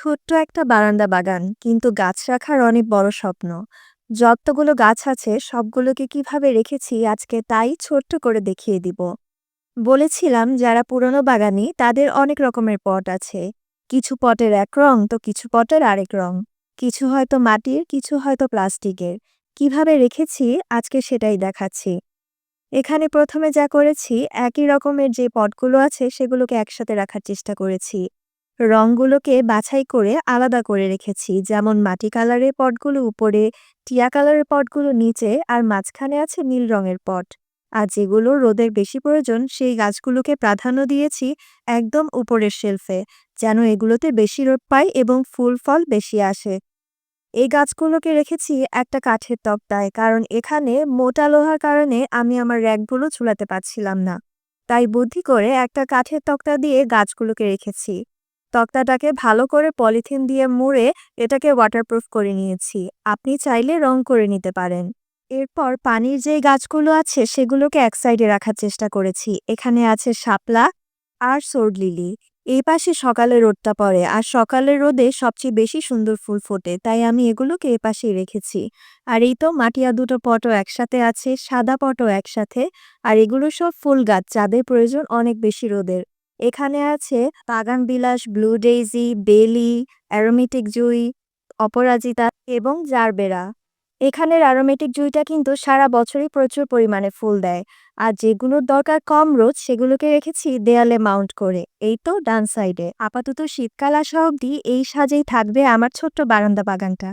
ছোট্ট একটা বারান্দা বাগান, কিন্তু গাছ রাখার অনেক বড় স্বপ্ন। যতগুলো গাছ আছে, সবগুলোকে কীভাবে রেখেছি আজকে তাই ছোট্ট করে দেখিয়ে দিব। বলেছিলাম, যারা পুরনো বাগানি, তাদের অনেক রকমের পট আছে। কিছু পটের এক রং, তো কিছু পটের আরেক রং। কিছু হয়তো মাটির, কিছু হয়তো প্লাস্টিকের। কীভাবে রেখেছি, আজকে সেটাই দেখাচ্ছি। এখানে প্রথমে যা করেছি, একই রকমের যে পটগুলো আছে, সেগুলোকে একসাথে রাখার চেষ্টা করেছি। রংগুলোকে বাছাই করে আলাদা করে রেখেছি। যেমন মাটি কালারের পটগুলো উপরে, টিয়া কালারের পটগুলো নিচে আর মাঝখানে আছে নীল রঙের পট। আর যেগুলো রোদের বেশি প্রয়োজন, সেই গাছগুলোকে প্রাধান্য দিয়েছি একদম উপরের শেলফে, যেন এগুলোতে বেশি রোদ পায় এবং ফুল ফল বেশি আসে। এই গাছগুলোকে রেখেছি একটা কাঠের তক্তায়, কারণ এখানে মোটা লোহার কারণে আমি আমার র্যাকগুলো ঝুলাতে পারছিলাম না। তাই বুদ্ধি করে একটা কাঠের তক্তা দিয়ে গাছগুলোকে রেখেছি। তক্তাটাকে ভালো করে পলিথিন দিয়ে মুড়ে এটাকে ওয়াটারপ্রুফ করে নিয়েছি। আপনি চাইলে রং করে নিতে পারেন। এরপর পানির যে গাছগুলো আছে সেগুলোকে এক সাইডে রাখার চেষ্টা করেছি। এখানে আছে শাপলা আর সোর্ড লিলি এই পাশে সকালে রোদটা পড়ে আর সকালের রোদে সবচেয়ে বেশি সুন্দর ফুল ফোটে, তাই আমি এগুলোকে এ পাশেই রেখেছি। আর এই তো মাটিয়া দুটো পটও একসাথে আছে, সাদা পটও একসাথে, আর এগুলো সব ফুল গাছ, যাদের প্রয়োজন অনেক বেশি রোদের। এখানে আছে বাগান বিলাস, ব্লু ডেইজি, বেলি, অ্যারোমেটিক জুই, অপরাজিতা এবং জারবেরা। এখানের অ্যারোমেটিক জুইটা কিন্তু সারা বছরই প্রচুর পরিমাণে ফুল দেয়। আর যেগুলোর দরকার কম রোজ, সেগুলোকে রেখেছি দেয়ালে মাউন্ট করে। এই তো ডান সাইডে। আপাতত শীতকাল আসা অবধি এই সাজেই থাকবে আমার ছোট্ট বারান্দা বাগানটা।